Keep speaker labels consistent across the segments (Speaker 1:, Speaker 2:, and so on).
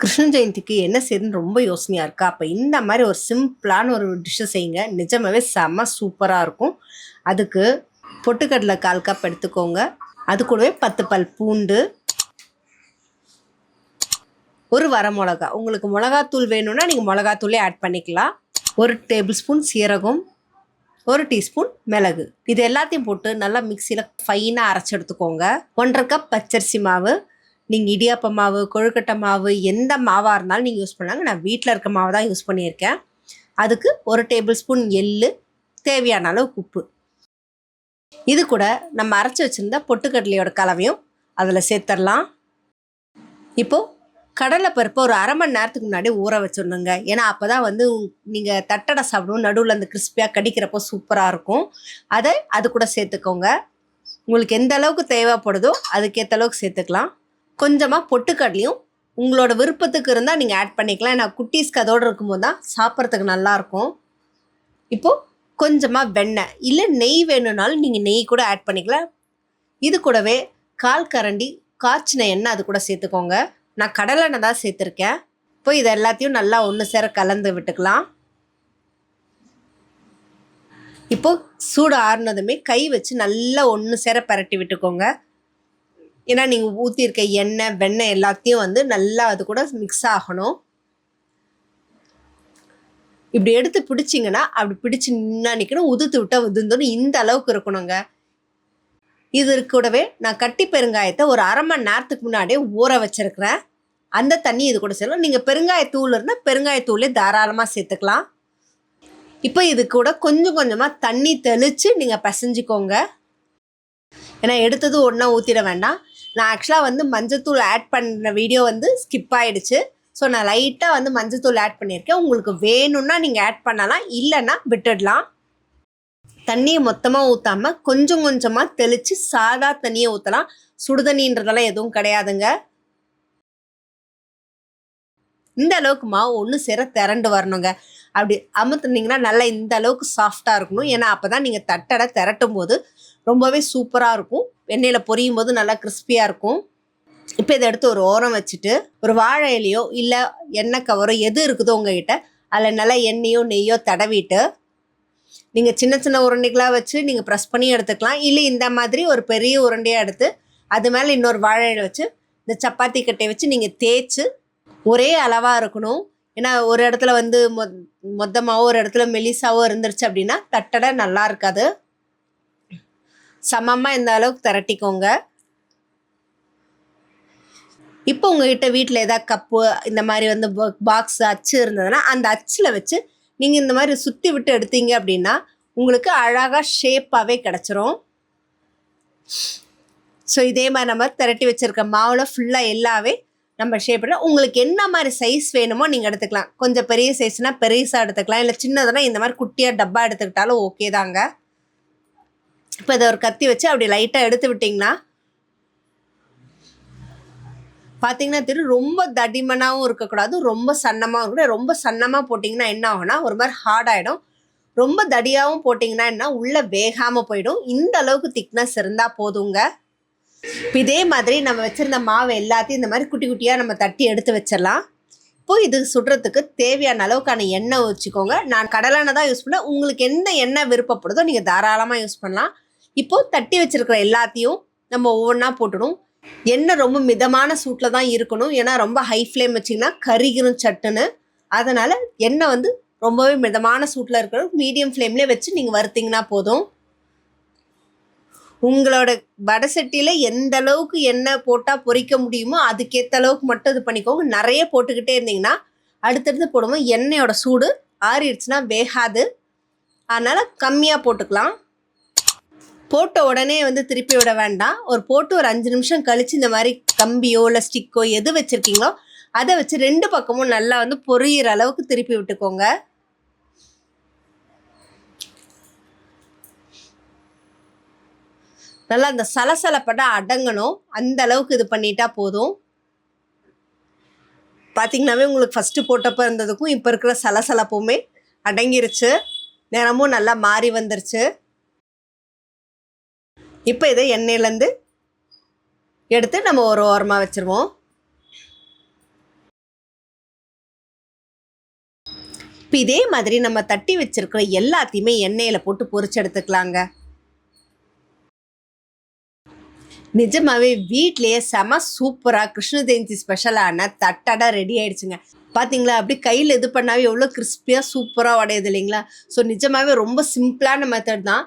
Speaker 1: கிருஷ்ண ஜெயந்திக்கு என்ன செய்யுதுன்னு ரொம்ப யோசனையாக இருக்கா? அப்போ இந்த மாதிரி ஒரு சிம்பிளான ஒரு டிஷ்ஷை செய்யுங்க. நிஜமாகவே செம்ம சூப்பராக இருக்கும். அதுக்கு பொட்டுக்கடலை கால் கப் எடுத்துக்கோங்க. அது கூடவே பத்து பல் பூண்டு ஒரு வர மிளகா. உங்களுக்கு மிளகாத்தூள் வேணும்னா நீங்கள் மிளகாத்தூளே ஆட் பண்ணிக்கலாம். ஒரு டேபிள் ஸ்பூன் சீரகம் ஒரு டீஸ்பூன் மிளகு. இது எல்லாத்தையும் போட்டு நல்லா மிக்சியில் ஃபைனாக அரைச்சி எடுத்துக்கோங்க. ஒன்றரை கப் பச்சரிசி மாவு நீங்கள் இடியாப்ப மாவு கொழுக்கட்டை மாவு எந்த மாவாக இருந்தாலும் நீங்கள் யூஸ் பண்ணாங்க நான் வீட்டில் இருக்க மாவு தான் யூஸ் பண்ணியிருக்கேன். அதுக்கு ஒரு டேபிள் ஸ்பூன் எள் தேவையான அளவு உப்பு. இது கூட நம்ம அரைச்சி வச்சுருந்த பொட்டுக்கடலையோட கலவையும் அதில் சேர்த்துடலாம் இப்போது கடலை பருப்பு ஒரு அரை மணி நேரத்துக்கு முன்னாடி ஊற வச்சிடணுங்க. ஏன்னா அப்போ தான் வந்து நீங்கள் தட்டடை சாப்பிடும் நடுவில் அந்த கிறிஸ்பியாக கடிக்கிறப்போ சூப்பராக இருக்கும். அதை அது கூட சேர்த்துக்கோங்க. உங்களுக்கு எந்த அளவுக்கு தேவைப்படுதோ அதுக்கேற்ற அளவுக்கு சேர்த்துக்கலாம். கொஞ்சமாக பொட்டுக்கடலையும் உங்களோட விருப்பத்துக்கு இருந்தால் நீங்கள் ஆட் பண்ணிக்கலாம். ஏன்னா குட்டீஸ்க்கு அதோடு இருக்கும்போது தான் சாப்பிட்றதுக்கு நல்லாயிருக்கும் இப்போது கொஞ்சமாக வெண்ணெய் இல்லை நெய் வேணும்னாலும் நீங்கள் நெய் கூட ஆட் பண்ணிக்கலாம். இது கூடவே கால் கரண்டி காய்ச்சின எண்ணெய் அது கூட சேர்த்துக்கோங்க. நான் கடலெண்ணெய் தான் சேர்த்துருக்கேன். இப்போ இது எல்லாத்தையும் நல்லா ஒன்று சேர கலந்து விட்டுக்கலாம். இப்போது சூடு ஆறுனதுமே கை வச்சு நல்லா ஒன்று சேர பரட்டி விட்டுக்கோங்க. ஏன்னா நீங்கள் ஊற்றிருக்க எண்ணெய் வெண்ணெய் எல்லாத்தையும் வந்து நல்லா அது கூட மிக்ஸ் ஆகணும். இப்படி எடுத்து பிடிச்சிங்கன்னா அப்படி பிடிச்சி நின்னா நிற்கணும் உதுத்து விட்டால் உதுந்தோன்னு இந்த அளவுக்கு இருக்கணுங்க. இது கூடவே நான் கட்டி பெருங்காயத்தை ஒரு அரை மணி நேரத்துக்கு முன்னாடியே ஊற வச்சிருக்கிறேன். அந்த தண்ணி இது கூட சேர்க்கலாம் நீங்கள் பெருங்காயத்தூள் இருந்தால் பெருங்காயத்தூளே தாராளமாக சேர்த்துக்கலாம். இப்போ இது கூட கொஞ்சம் கொஞ்சமாக தண்ணி தெளித்து நீங்கள் பசைஞ்சிக்கோங்க. ஏன்னா எடுத்தது ஒன்றா ஊற்றிட வேண்டாம். நான் ஆக்சுவலாக வந்து மஞ்சத்தூள் ஆட் பண்ண வீடியோ வந்து ஸ்கிப் ஆகிடுச்சு ஸோ நான் லைட்டாக வந்து மஞ்சத்தூள் ஆட் பண்ணியிருக்கேன். உங்களுக்கு வேணும்னா நீங்கள் ஆட் பண்ணலாம். இல்லைன்னா விட்டுடலாம். தண்ணியை மொத்தமாக ஊற்றாமல் கொஞ்சம் கொஞ்சமாக தெளித்து சாதா தண்ணியை ஊற்றலாம் சுடுதண்ணின்றதெல்லாம் எதுவும் கிடையாதுங்க. இந்த அளவுக்கு மாவு ஒன்று சேர திரண்டு வரணுங்க. அப்படி அமுத்துனீங்கன்னா நல்லா இந்த அளவுக்கு சாஃப்டாக இருக்கணும். ஏன்னா அப்போ தான் நீங்கள் தட்டடை திரட்டும் போது ரொம்பவே சூப்பராக இருக்கும். எண்ணெயில் பொரியும் போது நல்லா கிறிஸ்பியாக இருக்கும். இப்போ இதை எடுத்து ஒரு ஓரம் வச்சுட்டு ஒரு வாழை இலையோ இல்லை எண்ணெய் கவரோ எது இருக்குதோ உங்ககிட்ட அதில் நல்லா எண்ணெயோ நெய்யோ தடவிட்டு நீங்கள் சின்ன சின்ன உருண்டைகளாக வச்சு நீங்கள் ப்ரெஸ் பண்ணி எடுத்துக்கலாம். இல்லை இந்த மாதிரி ஒரு பெரிய உருண்டையாக எடுத்து அது மேலே இன்னொரு வாழை இலை வச்சு இந்த சப்பாத்தி கட்டையை வச்சு நீங்கள் தேய்ச்சி ஒரே அளவாக இருக்கணும். ஏன்னா ஒரு இடத்துல வந்து மொ மொத்தமாகவோ ஒரு இடத்துல மெலிசாவோ இருந்துருச்சு அப்படின்னா தட்டடை நல்லா இருக்காது. சமமாக இந்த அளவுக்கு திரட்டிக்கோங்க. இப்போ உங்ககிட்ட வீட்டில் ஏதாவது கப்பு இந்த மாதிரி வந்து பாக்ஸ் அச்சு இருந்ததுன்னா அந்த அச்சில் வச்சு நீங்கள் இந்த மாதிரி சுற்றி விட்டு எடுத்தீங்க அப்படின்னா உங்களுக்கு அழகாக ஷேப்பாகவே கிடச்சிரும். ஸோ இதே மாதிரி நம்ம திரட்டி வச்சுருக்க மாவில் ஃபுல்லாக எல்லாவே நம்ம ஷேப்பில் உங்களுக்கு என்ன மாதிரி சைஸ் வேணுமோ நீங்கள் எடுத்துக்கலாம். கொஞ்சம் பெரிய சைஸ்னால் பெருசாக எடுத்துக்கலாம். இல்லை சின்னதுனா இந்த மாதிரி குட்டியாக டப்பா எடுத்துக்கிட்டாலும் ஓகே தாங்க. இப்போ இதை ஒரு கத்தி வச்சு அப்படி லைட்டாக எடுத்து விட்டிங்கன்னா பார்த்தீங்கன்னா தெரியும் ரொம்ப தடிமனாகவும் இருக்கக்கூடாது ரொம்ப சன்னமாகவும் இருக்கக்கூடாது. ரொம்ப சன்னமாக போட்டிங்கன்னா என்ன ஆகும்னா ஒரு மாதிரி ஹார்ட் ஆகிடும் ரொம்ப தடியாகவும் போட்டிங்கன்னா என்ன உள்ளே வேகாமல் போயிடும். இந்த அளவுக்கு திக்னஸ் இருந்தால் போதுங்க. இப்போ இதே மாதிரி நம்ம வச்சுருந்த மாவு எல்லாத்தையும் இந்த மாதிரி குட்டி குட்டியாக நம்ம தட்டி எடுத்து வச்சிடலாம். இப்போது இது சுடுறதுக்கு தேவையான அளவுக்கான எண்ணெய் வச்சுக்கோங்க. நான் கடலெண்ணெய் தான் யூஸ் பண்ணேன் உங்களுக்கு எந்த எண்ணெய் விருப்பப்படுதோ நீங்கள் தாராளமாக யூஸ் பண்ணலாம். இப்போது தட்டி வச்சுருக்கிற எல்லாத்தையும் நம்ம ஒவ்வொன்றா போட்டுடும். எண்ணெய் ரொம்ப மிதமான சூட்டில் தான் இருக்கணும். ஏன்னா ரொம்ப ஹை ஃப்ளேம் வச்சிங்கன்னா கரிகிரும் சட்டுன்னு. அதனால் எண்ணெய் வந்து ரொம்பவே மிதமான சூட்டில் இருக்கணும் மீடியம் ஃப்ளேம்லேயே வச்சு நீங்கள் வறுத்திங்கன்னா போதும். உங்களோட வடை சட்டியில் எந்த அளவுக்கு எண்ணெய் போட்டால் பொரிக்க முடியுமோ அதுக்கேற்ற அளவுக்கு மட்டும் இது பண்ணிக்கோங்க. நிறைய போட்டுக்கிட்டே இருந்தீங்கன்னா அடுத்தடுத்து போடும்போது எண்ணெயோட சூடு ஆறிடுச்சுன்னா வேகாது. அதனால் கம்மியாக போட்டுக்கலாம். போட்ட உடனே வந்து திருப்பி விட வேண்டாம். ஒரு போட்டு ஒரு அஞ்சு நிமிஷம் கழித்து இந்த மாதிரி கம்பியோ இல்லை ஸ்டிக்கோ எது வச்சுருக்கீங்களோ அதை வச்சு ரெண்டு பக்கமும் நல்லா வந்து பொரியிற அளவுக்கு திருப்பி விட்டுக்கோங்க. நல்லா அந்த சலசலப்பட அடங்கணும். அந்த அளவுக்கு இது பண்ணிட்டா போதும். பார்த்தீங்கன்னாவே உங்களுக்கு ஃபஸ்ட்டு போட்டப்போ இருந்ததுக்கும் இப்போ இருக்கிற சலசலப்புமே அடங்கிருச்சு. நிறமும் நல்லா மாறி வந்துருச்சு. இப்போ இதை எண்ணெயிலேருந்து எடுத்து நம்ம ஒரு ஓரமாக வச்சுருவோம். இப்போ இதே மாதிரி நம்ம தட்டி வச்சிருக்கிற எல்லாத்தையுமே எண்ணெயில் போட்டு பொரிச்சு எடுத்துக்கலாங்க. நிஜமாவே வீட்லேயே செம சூப்பராக கிருஷ்ண ஜெயந்தி ஸ்பெஷலான தட்டடை ரெடி ஆயிடுச்சுங்க. பார்த்தீங்களா அப்படி கையில் இது பண்ணாவே எவ்வளோ கிறிஸ்பியாக சூப்பராக உடையுது இல்லைங்களா? ஸோ நிஜமாவே ரொம்ப சிம்பிளான மெத்தட் தான்.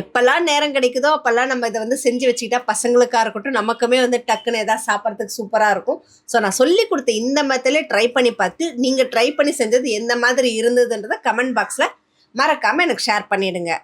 Speaker 1: எப்பெல்லாம் நேரம் கிடைக்குதோ அப்போல்லாம் நம்ம இதை வந்து செஞ்சு வச்சுக்கிட்டா பசங்களுக்காக இருக்கட்டும் நமக்குமே வந்து டக்குன்னு எதாவது சாப்பிட்றதுக்கு சூப்பராக இருக்கும். ஸோ நான் சொல்லி கொடுத்த இந்த மெத்தலே ட்ரை பண்ணி பார்த்து நீங்கள் ட்ரை பண்ணி செஞ்சது எந்த மாதிரி இருந்ததுன்றதை கமெண்ட் பாக்ஸில் மறக்காமல் எனக்கு ஷேர் பண்ணிவிடுங்க